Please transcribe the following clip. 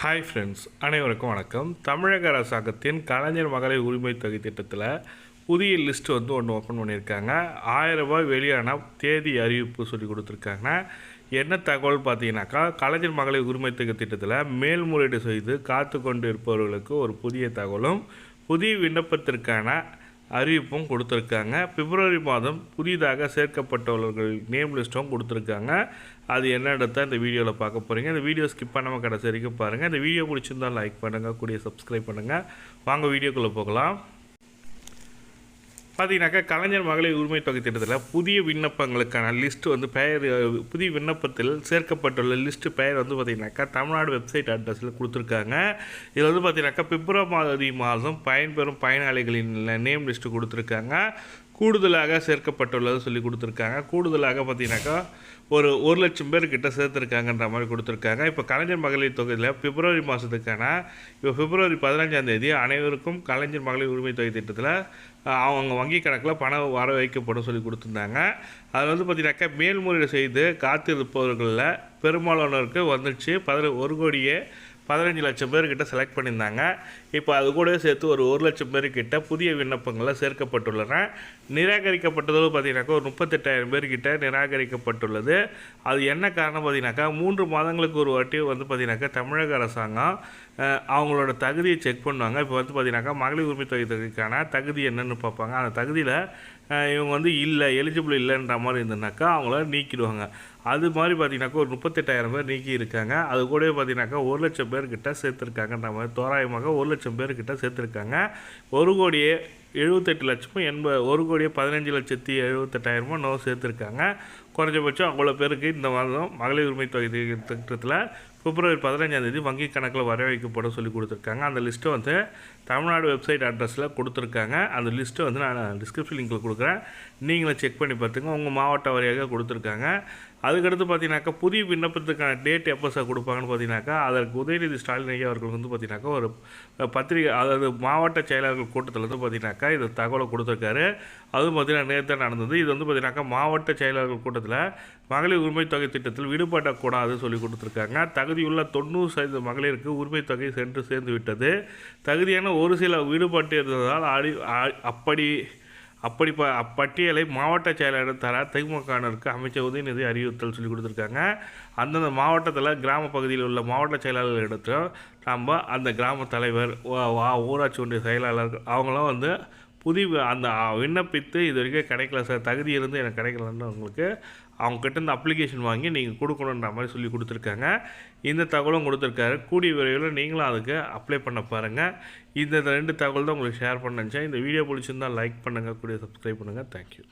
Hi friends அனைவருக்கும் வணக்கம். தமிழக அரசாங்கத்தின் கலைஞர் மகளிர் உரிமை தொகை திட்டத்தில் புதிய லிஸ்ட் வந்து ஒன்று ஓப்பன் பண்ணியிருக்காங்க. ஆயிரம் ரூபாய் வெளியான தேதி அறிவிப்பு சொல்லி கொடுத்துருக்காங்க. என்ன தகவல் பார்த்தீங்கன்னாக்கா கலைஞர் மகளிர் உரிமை தொகை திட்டத்தில் மேல்முறையீடு செய்து காத்து கொண்டு இருப்பவர்களுக்கு ஒரு புதிய தகவலும் புதிய விண்ணப்பத்திற்கான அறிவிப்பும் கொடுத்துருக்காங்க. பிப்ரவரி மாதம் புதிதாக சேர்க்கப்பட்டவர்கள் நேம் லிஸ்ட்டும் கொடுத்துருக்காங்க. அது என்னன்றத இந்த வீடியோவில் பார்க்க போகிறீங்க இந்த வீடியோ ஸ்கிப் பண்ணாமல் கடைசி வரைக்கும் பாருங்கள் இந்த வீடியோ பிடிச்சிருந்தால் லைக் பண்ணுங்கள் கூடிய சப்ஸ்கிரைப் பண்ணுங்கள் வாங்க வீடியோக்குள்ளே போகலாம். பார்த்தீங்கன்னாக்கா கலைஞர் மகளிர் உரிமை தொகை திட்டத்தில் புதிய விண்ணப்பங்களுக்கான லிஸ்ட் வந்து பெயர் புதிய விண்ணப்பத்தில் சேர்க்கப்பட்டுள்ள லிஸ்ட்டு பெயர் வந்து பார்த்திங்கனாக்கா தமிழ்நாடு வெப்சைட் அட்ரஸில் கொடுத்துருக்காங்க. இதில் வந்து பார்த்திங்கனாக்கா பிப்ரவரி மாதம் பயன்பெறும் பயனாளிகளின் நேம் லிஸ்ட்டு கொடுத்துருக்காங்க. கூடுதலாக சேர்க்கப்பட்டுள்ளது சொல்லி கொடுத்துருக்காங்க. கூடுதலாக பார்த்தீங்கன்னாக்கா ஒரு ஒரு லட்சம் பேர்கிட்ட சேர்த்துருக்காங்கன்ற மாதிரி கொடுத்துருக்காங்க. இப்போ கலைஞர் மகளிர் தொகையில் பிப்ரவரி மாதத்துக்கான இப்போ பிப்ரவரி பதினஞ்சாம் தேதி அனைவருக்கும் கலைஞர் மகளிர் உரிமை தொகை திட்டத்தில் அவங்க வங்கி கணக்கில் பணம் வர வைக்கப்படும் சொல்லி கொடுத்துருந்தாங்க. அதில் வந்து பார்த்தீங்கன்னாக்கா மேல்முறையீடு செய்து காத்திருப்பவர்களில் பெரும்பாலானோருக்கு வந்துடுச்சு பதின ஒரு கோடியே பதினஞ்சு லட்சம் பேர்கிட்ட செலக்ட் பண்ணியிருந்தாங்க. இப்போ அது கூட சேர்த்து ஒரு ஒரு லட்சம் பேர்கிட்ட புதிய விண்ணப்பங்களில் சேர்க்கப்பட்டுள்ளன. நிராகரிக்கப்பட்டதோடு பார்த்தீங்கன்னாக்கா ஒரு முப்பத்தெட்டாயிரம் பேர்கிட்ட நிராகரிக்கப்பட்டுள்ளது. அது என்ன காரணம் பார்த்தீங்கன்னாக்கா மூன்று மாதங்களுக்கு ஒரு வாட்டி வந்து பார்த்தீங்கன்னாக்கா தமிழக அரசாங்கம் அவங்களோட தகுதியை செக் பண்ணுவாங்க. இப்போ வந்து பார்த்தீங்கன்னாக்கா மகளிர் உரிமை தொகை தொகைக்கான தகுதி என்னென்னு பார்ப்பாங்க. அந்த தகுதியில் இவங்க வந்து இல்லை எலிஜிபிள் இல்லைன்ற மாதிரி இருந்ததுனாக்கா அவங்கள நீக்கிடுவாங்க. அது மாதிரி பார்த்தீங்கன்னாக்கா ஒரு முப்பத்தெட்டாயிரம் பேர் நீக்கி இருக்காங்க. அது கூட பார்த்தீங்கன்னாக்கா ஒரு லட்சம் பேர்கிட்ட சேர்த்துருக்காங்கன்ற மாதிரி தோராயமாக ஒரு லட்சம் பேர்கிட்ட சேர்த்துருக்காங்க. ஒரு கோடியே எழுபத்தெட்டு லட்சமும் எண்பது ஒரு கோடியே பதினஞ்சு லட்சத்தி எழுபத்தெட்டாயிரமும் நோ சேர்த்துருக்காங்க. குறைஞ்சபட்சம் அவ்வளோ பேருக்கு இந்த மாதம் மகளிர் உரிமை தொகை திட்டத்தில் பிப்ரவரி பதினஞ்சாந்தேதி வங்கி கணக்கில் வர வைக்கப்படும் சொல்லி கொடுத்துருக்காங்க. அந்த லிஸ்ட்டை வந்து தமிழ்நாடு வெப்சைட் அட்ரஸில் கொடுத்துருக்காங்க. அந்த லிஸ்ட்டை வந்து நான் டிஸ்கிரிப்ஷன் லிங்கில் கொடுக்குறேன். நீங்களும் செக் பண்ணி பார்த்துங்க. உங்கள் மாவட்ட வாரியாக கொடுத்துருக்காங்க. அதுக்கடுத்து பார்த்தீங்கன்னாக்கா புதிய விண்ணப்பத்துக்கான டேட் எப்போ சார் கொடுப்பாங்கன்னு பார்த்தீங்கன்னாக்கா அதற்கு உதயநிதி ஸ்டாலின் ஐயா அவர்கள் வந்து பார்த்தீங்கன்னாக்கா ஒரு பத்திரிகை அதாவது மாவட்ட செயலாளர்கள் கூட்டத்தில் வந்து பார்த்தீங்கன்னாக்கா இது தகவலை கொடுத்துருக்காரு. அதுவும் பார்த்தீங்கன்னா நேற்று நடந்தது. இது வந்து பார்த்தீங்கன்னாக்கா மாவட்ட செயலாளர்கள் கூட்டத்தில் மகளிர் உரிமை தொகை திட்டத்தில் விடுபடக்கூடாது சொல்லி கொடுத்துருக்காங்க. தகுதியுள்ள தொண்ணூறு சதவீத மகளிருக்கு உரிமை தொகை சென்று சேர்ந்து விட்டது. தகுதியான ஒரு சில விடுபட்டு இருந்ததால் அடி அப்படி அப்படி ப அப்பட்டியலை மாவட்ட செயலாளர் தர திமுகவினருக்கு அமைச்சர் உதயநிதி அறிவுறுத்தல் சொல்லி கொடுத்துருக்காங்க. அந்தந்த மாவட்டத்தில் கிராம பகுதியில் உள்ள மாவட்ட செயலாளர்களிடத்தில் நம்ம அந்த கிராம தலைவர் ஊராட்சி ஒன்றிய செயலாளர் அவங்களாம் வந்து புதி அந்த விண்ணப்பித்து இது வரைக்கும் கிடைக்கல சார். தகுதி இருந்து எனக்கு கிடைக்கலன்னு உங்களுக்கு அவங்ககிட்ட இந்த அப்ளிகேஷன் வாங்கி நீங்கள் கொடுக்கணுன்ற மாதிரி சொல்லி கொடுத்துருக்காங்க. இந்த தகவலும் கொடுத்துருக்காரு. கூடிய விரைவில் நீங்களும் அதுக்கு அப்ளை பண்ண பாருங்கள் இந்த ரெண்டு தகவல் தான் உங்களுக்கு ஷேர் பண்ணுச்சேன் இந்த வீடியோ பிடிச்சிருந்தால் லைக் பண்ணுங்கள் கூடிய சப்ஸ்கிரைப் பண்ணுங்கள் தேங்க்யூ